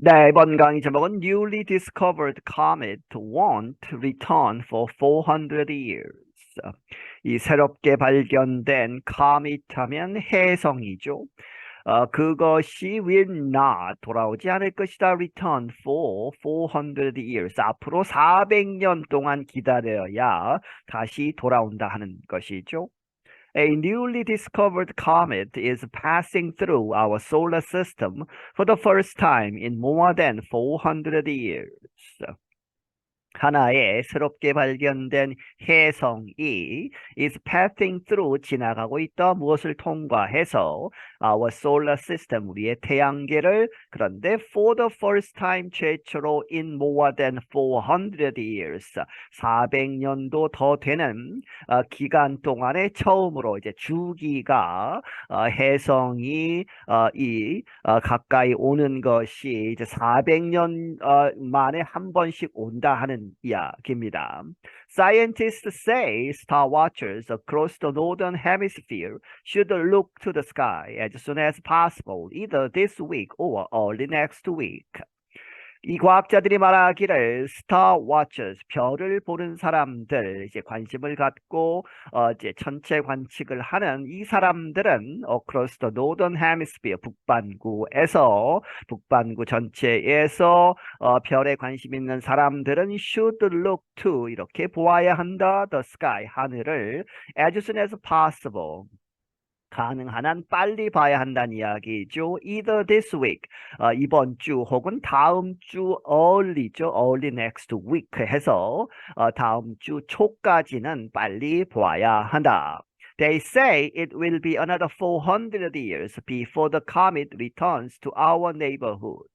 네, 이번 강의 제목은 Newly Discovered Comet Won't Return for 400 Years. 이 새롭게 발견된 comet 하면 해성이죠. 어, 그것이 will not 돌아오지 않을 것이다. Return for 400 years. 앞으로 400년 동안 기다려야 다시 돌아온다 하는 것이죠. A newly discovered comet is passing through our solar system for the first time in more than 400 years. 하나의 새롭게 발견된 해성이 is passing through 지나가고 있다. 무엇을 통과해서 our solar system 우리의 태양계를 그런데 for the first time 최초로 in more than 400 years 400년도 더 되는 어, 기간 동안에 처음으로 이제 주기가 어, 해성이 어, 이 어, 가까이 오는 것이 이제 400년 어, 만에 한 번씩 온다 하는 Yeah, Kimida. Scientists say star watchers across the northern hemisphere should look to the sky as soon as possible, either this week or early next week. 이 과학자들이 말하기를 스타 워처스 별을 보는 사람들 이제 관심을 갖고 어 이제 천체 관측을 하는 이 사람들은 across the northern hemisphere 북반구에서 북반구 전체에서 어 별에 관심 있는 사람들은 should look to 이렇게 보아야 한다. the sky 하늘을. as soon as possible 가능한 한 빨리 봐야 한다는 이야기죠. Either this week, 어, 이번 주 혹은 다음 주 early죠. early next week 해서 어, 다음 주 초까지는 빨리 보아야 한다. They say it will be another 400 years before the comet returns to our neighborhood.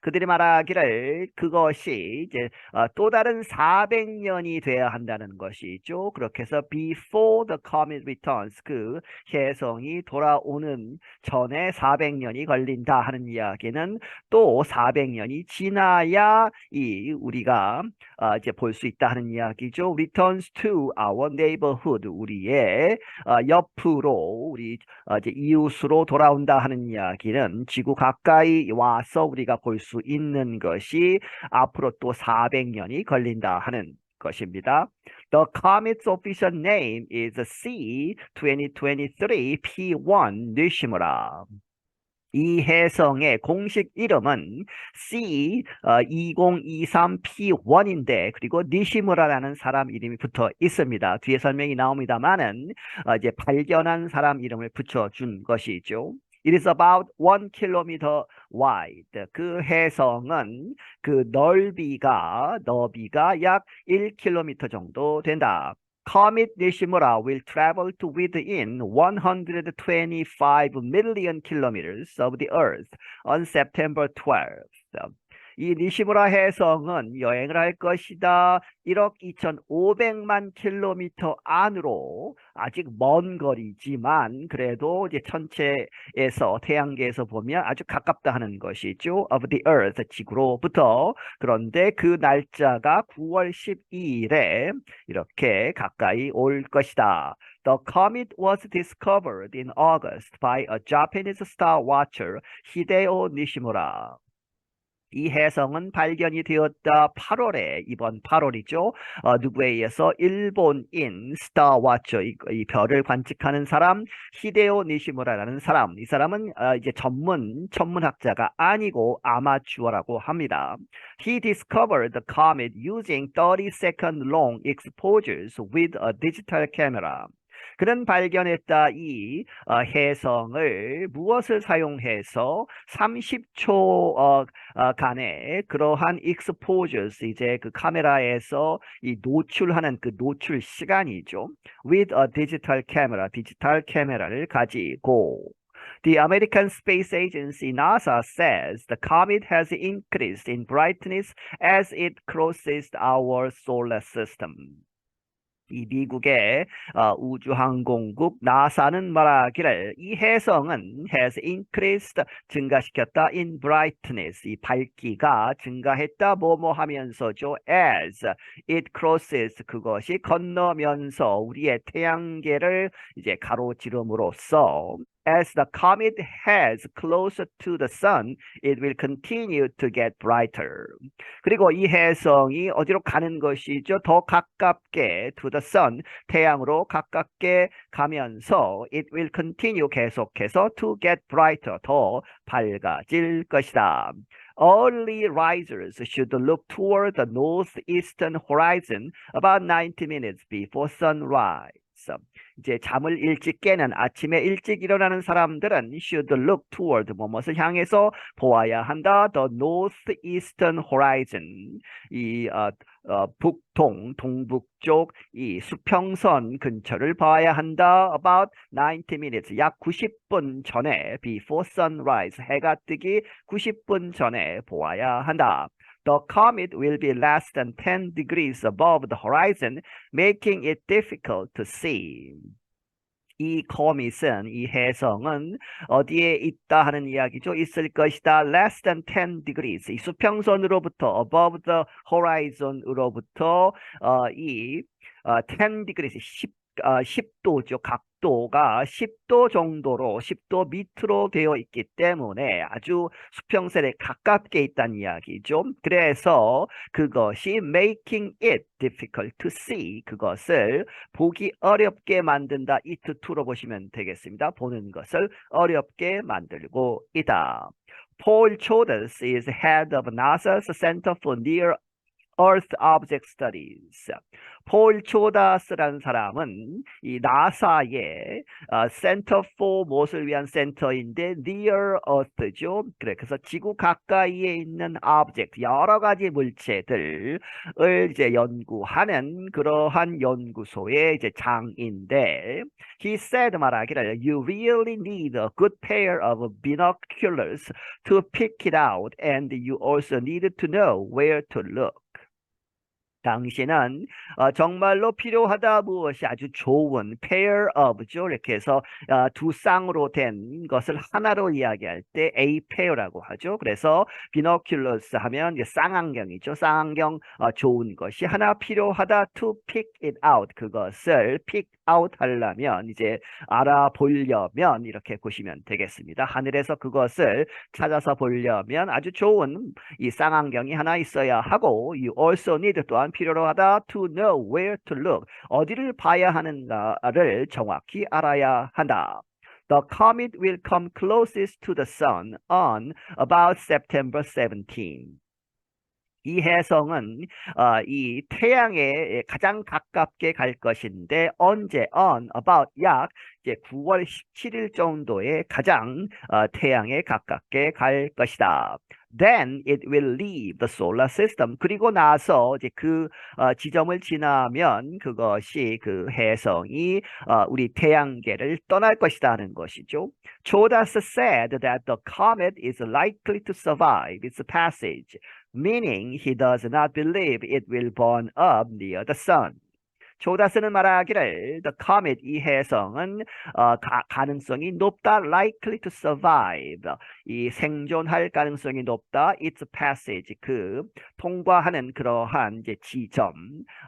그들이 말하기를 그것이 이제 어, 또 다른 400년이 돼야 한다는 것이죠. 그렇게 해서 before the comet returns 그 혜성이 돌아오는 전에 400년이 걸린다 하는 이야기는 또 400년이 지나야 이 우리가 어, 이제 볼 수 있다 하는 이야기죠. returns to our neighborhood 우리의 어, 옆으로 우리 어, 이제 이웃으로 돌아온다 하는 이야기는 지구 가까이 와서 우리가 볼 수 있는 것이 앞으로 또 400년이 걸린다 하는 것입니다. The comet's official name is C2023 P1 Nishimura. 이 해성의 공식 이름은 C 2023 P1인데 그리고 니시무라라는 사람 이름이 붙어 있습니다. 뒤에 설명이 나옵니다만은 어, 이제 발견한 사람 이름을 붙여준 것이죠. It is about one kilometer wide. 그 해성은 그 넓이가 너비가 약 1km 정도 된다. Comet Nishimura will travel to within 125 million kilometers of the Earth on September 12th. 이 니시무라 해성은 여행을 할 것이다. 1억 2,500만 킬로미터 안으로 아직 먼 거리지만 그래도 이제 천체에서 태양계에서 보면 아주 가깝다 하는 것이죠. of the earth 지구로부터 그런데 그 날짜가 9월 12일에 이렇게 가까이 올 것이다. The comet was discovered in August by a Japanese star watcher Hideo Nishimura. 이 해성은 발견이 되었다 8월에 이번 8월이죠. 어, 누구에 의해서 일본인 스타워처 이, 이, 별을 관측하는 사람 히데오 니시무라라는 사람 이 사람은 어, 이제 전문 천문학자가 아니고 아마추어라고 합니다. He discovered the comet using 30 second long exposures with a digital camera. 그는 발견했다 이 어, 해성을 무엇을 사용해서 30초 어, 어, 간의 그러한 exposures 이제 그 카메라에서 이 노출하는 그 노출 시간이죠. with a digital camera 디지털 카메라를 가지고 The American Space Agency NASA says the comet has increased in brightness as it crosses our solar system. 이 미국의 어, 우주항공국 나사는 말하기를 이 해성은 has increased 증가시켰다 in brightness 이 밝기가 증가했다 뭐뭐 하면서죠 as it crosses 그것이 건너면서 우리의 태양계를 이제 가로지름으로써 as the comet heads closer to the sun, it will continue to get brighter. 그리고 이 해성이 어디로 가는 것이죠? 더 가깝게 to the sun, 태양으로 가깝게 가면서 it will continue 계속해서 to get brighter, 더 밝아질 것이다. Early risers should look toward the northeastern horizon about 90 minutes before sunrise. 이제 잠을 일찍 깨는 아침에 일찍 일어나는 사람들은 should look toward 무엇을 향해서 보아야 한다. The northeastern horizon. 이 어, 어, 북동, 동북쪽 이 수평선 근처를 봐야 한다. About 90 minutes. 약 90분 전에 before sunrise. 해가 뜨기 90분 전에 보아야 한다. The comet will be less than 10 degrees above the horizon, making it difficult to see. 이 comet은 이 해성은 어디에 있다 하는 이야기죠. 있을 것이다. less than 10 degrees. 이 수평선으로부터 above the horizon으로부터 어, 이 어, 10 degrees 10 어, 10도죠. 각 도가 10도 정도로 10도 밑으로 되어 있기 때문에 아주 수평선에 가깝게 있다는 이야기죠. 그래서 그것이 making it difficult to see 그것을 보기 어렵게 만든다. it to로 보시면 되겠습니다. 보는 것을 어렵게 만들고 있다. Paul Chodas is head of NASA's Center for Near Earth Object Studies. 폴 초다스라는 사람은 이 나사의 어, Center for 무엇을 위한 센터인데 Near Earth죠. 그래, 그래서 지구 가까이에 있는 object 여러 가지 물체들을 이제 연구하는 그러한 연구소의 이제 장인데 he said 말하기를 you really need a good pair of binoculars to pick it out and you also need to know where to look. 당신은 어, 정말로 필요하다 무엇이 아주 좋은 pair of죠. 이렇게 해서 어, 두 쌍으로 된 것을 하나로 이야기할 때 a pair라고 하죠. 그래서 binoculars 하면 이제 쌍안경이죠. 쌍안경 어, 좋은 것이 하나 필요하다 to pick it out 그것을 pick out 하려면 이제 알아보려면 이렇게 보시면 되겠습니다. 하늘에서 그것을 찾아서 보려면 아주 좋은 이 쌍안경이 하나 있어야 하고 you also need 또한 필요로 하다 to know where to look 어디를 봐야 하는가를 정확히 알아야 한다. The comet will come closest to the sun on about September 17. 이 해성은 어, 이 태양에 가장 가깝게 갈 것인데 언제 on about 약 이제 9월 17일 정도에 가장 어, 태양에 가깝게 갈 것이다. Then it will leave the solar system. 그리고 나서 이제 그 어, 지점을 지나면 그것이 그 해성이 어, 우리 태양계를 떠날 것이다는 것이죠. Chodas said that the comet is likely to survive its passage. Meaning he does not believe it will burn up near the sun. 조다스는 말하기를 the comet 이 해성은 어, 가, 가능성이 높다. Likely to survive. 이 생존할 가능성이 높다. Its passage 그 통과하는 그러한 이제 지점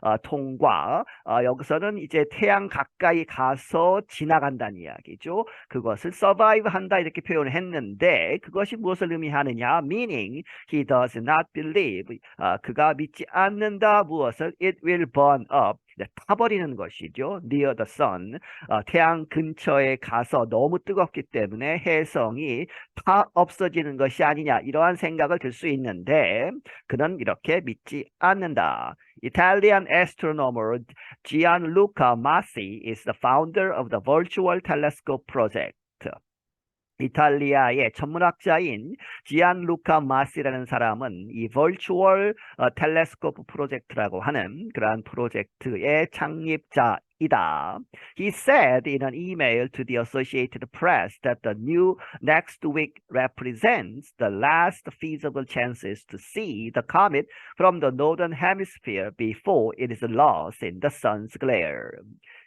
어, 통과. 어, 여기서는 이제 태양 가까이 가서 지나간다는 이야기죠. 그것을 survive 한다 이렇게 표현했는데 그것이 무엇을 의미하느냐? Meaning he does not believe. 어, 그가 믿지 않는다. 무엇을? It will burn up 타버리는 것이죠. near the sun. 어, 태양 근처에 가서 너무 뜨겁기 때문에 해성이 다 없어지는 것이 아니냐 이러한 생각을 들 수 있는데 그는 이렇게 믿지 않는다. Italian astronomer Gianluca Massi is the founder of the Virtual Telescope Project. 이탈리아의 천문학자인 지안루카 마시라는 사람은 이 버추얼 어, 텔레스코프 프로젝트라고 하는 그러한 프로젝트의 창립자 이다. He said in an email to the Associated Press that the new next week represents the last feasible chances to see the comet from the northern hemisphere before it is lost in the sun's glare.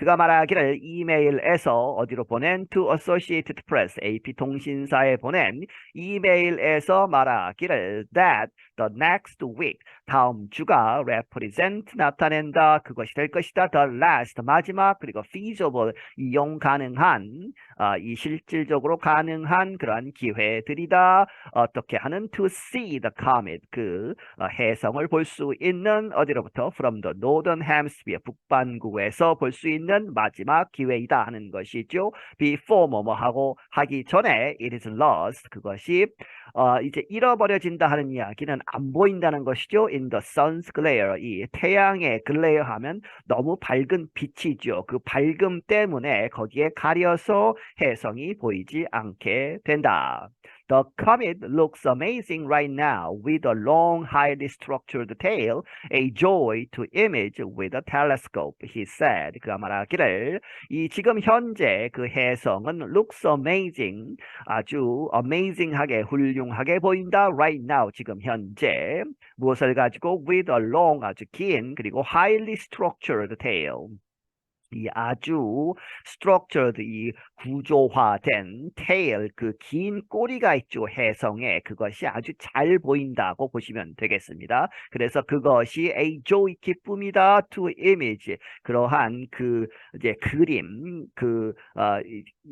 그가 말하기를 이메일에서 어디로 보낸 to Associated Press AP 통신사에 보낸 이메일에서 말하기를 that the next week 다음 주가 represent 나타낸다. 그것이 될 것이다. The last 마지막 그리고 feasible 이용 가능한 아, 이 실질적으로 가능한 그러한 기회들이다. 어떻게 하는? To see the comet 그 어, 해성을 볼 수 있는 어디로부터? From the northern hemisphere 북반구에서 볼 수 있는 마지막 기회이다 하는 것이죠. before 뭐뭐 하고 하기 전에 it is lost. 그것이 어, 이제 잃어버려진다 하는 이야기는 안 보인다는 것이죠. in the sun's glare 이 태양의 글레어 하면 너무 밝은 빛이죠. 그 밝음 때문에 거기에 가려서 해성이 보이지 않게 된다. The comet looks amazing right now with a long, highly structured tail, a joy to image with a telescope, he said. 그가 말하기를 이 지금 현재 그 해성은 looks amazing, 아주 amazing하게 훌륭하게 보인다 right now 지금 현재 무엇을 가지고 with a long 아주 긴 그리고 highly structured tail. 이 아주 structured 이 구조화된 tail 그 긴 꼬리가 있죠. 해성에. 그것이 아주 잘 보인다고 보시면 되겠습니다. 그래서 그것이 a joy 기쁨이다 to image. 그러한 그 이제 그림 그 어,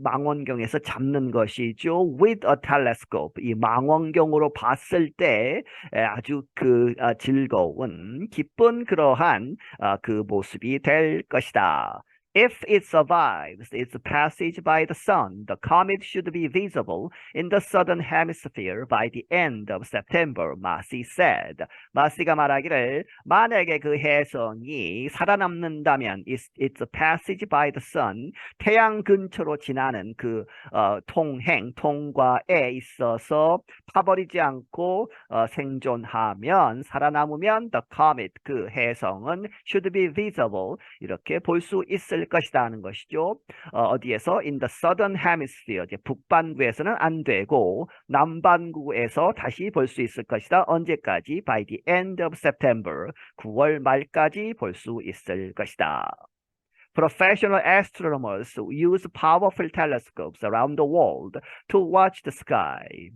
망원경에서 잡는 것이죠. with a telescope. 이 망원경으로 봤을 때 에, 아주 그 어, 즐거운 기쁜 그러한 어, 그 모습이 될 것이다. If it survives its passage by the sun, the comet should be visible in the southern hemisphere by the end of September, 마시 said. 마시가 말하기를 만약에 그 해성이 살아남는다면 its, its passage by the sun, 태양 근처로 지나는 그 어, 통행, 통과에 있어서 파버리지 않고 어, 생존하면 살아남으면 the comet 그 해성은 should be visible 이렇게 볼 수 있을 것이다 하는 것이죠. 어, 디에서 in the southern hemisphere 북반구에서는 안 되고 남반구에서 다시 볼 수 있을 것이다. 언제까지? by the end of September 9월 말까지 볼 수 있을 것이다. Professional astronomers use powerful telescopes around the world to watch the sky.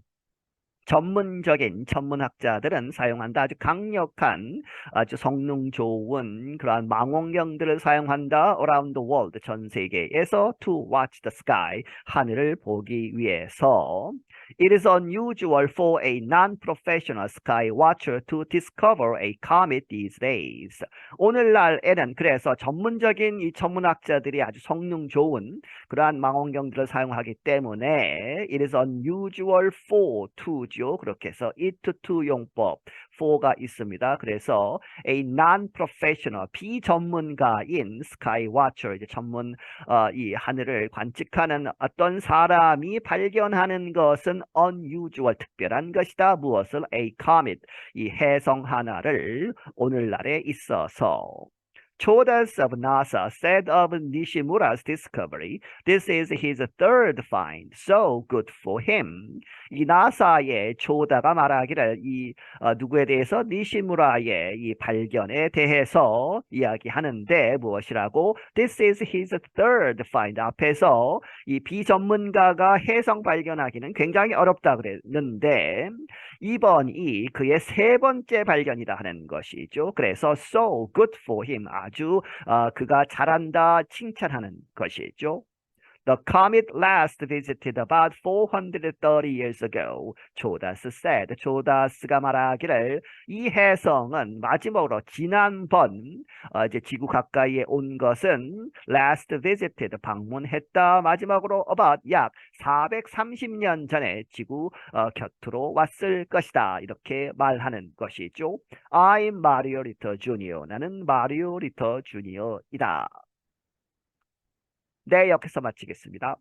전문적인 천문학자들은 사용한다. 아주 강력한 아주 성능 좋은 그러한 망원경들을 사용한다. Around the world 전 세계에서 to watch the sky 하늘을 보기 위해서 It is unusual for a non-professional sky watcher to discover a comet these days. 오늘날에는 그래서 전문적인 이 천문학자들이 아주 성능 좋은 그러한 망원경들을 사용하기 때문에 it is unusual for to죠. 그렇게 해서 it to 용법 for가 있습니다. 그래서 a non-professional 비전문가인 sky watcher 이제 전문 어, 이 하늘을 관측하는 어떤 사람이 발견하는 것은 unusual 특별한 것이다. 무엇을 a comet 이 해성 하나를 오늘날에 있어서 Chodas of NASA said of Nishimura's discovery, this is his third find, so good for him. 이 나사의 조다가 말하기를 이 어, 누구에 대해서 니시무라의 이 발견에 대해서 이야기하는데 무엇이라고? This is his third find. 앞에서 이 비전문가가 해성 발견하기는 굉장히 어렵다 그랬는데 이번이 그의 세 번째 발견이다 하는 것이죠. 그래서 so good for him. 아주 어, 그가 잘한다 칭찬하는 것이죠. The comet last visited about 430 years ago. 조다스 said. 조다스가 말하기를 이 해성은 마지막으로 지난번 어, 이제 지구 가까이에 온 것은 last visited 방문했다. 마지막으로 about 약 430년 전에 지구 어, 곁으로 왔을 것이다. 이렇게 말하는 것이죠. I'm Mario Ritter Jr. 나는 마리오 리터 주니어이다. 네, 여기서 마치겠습니다.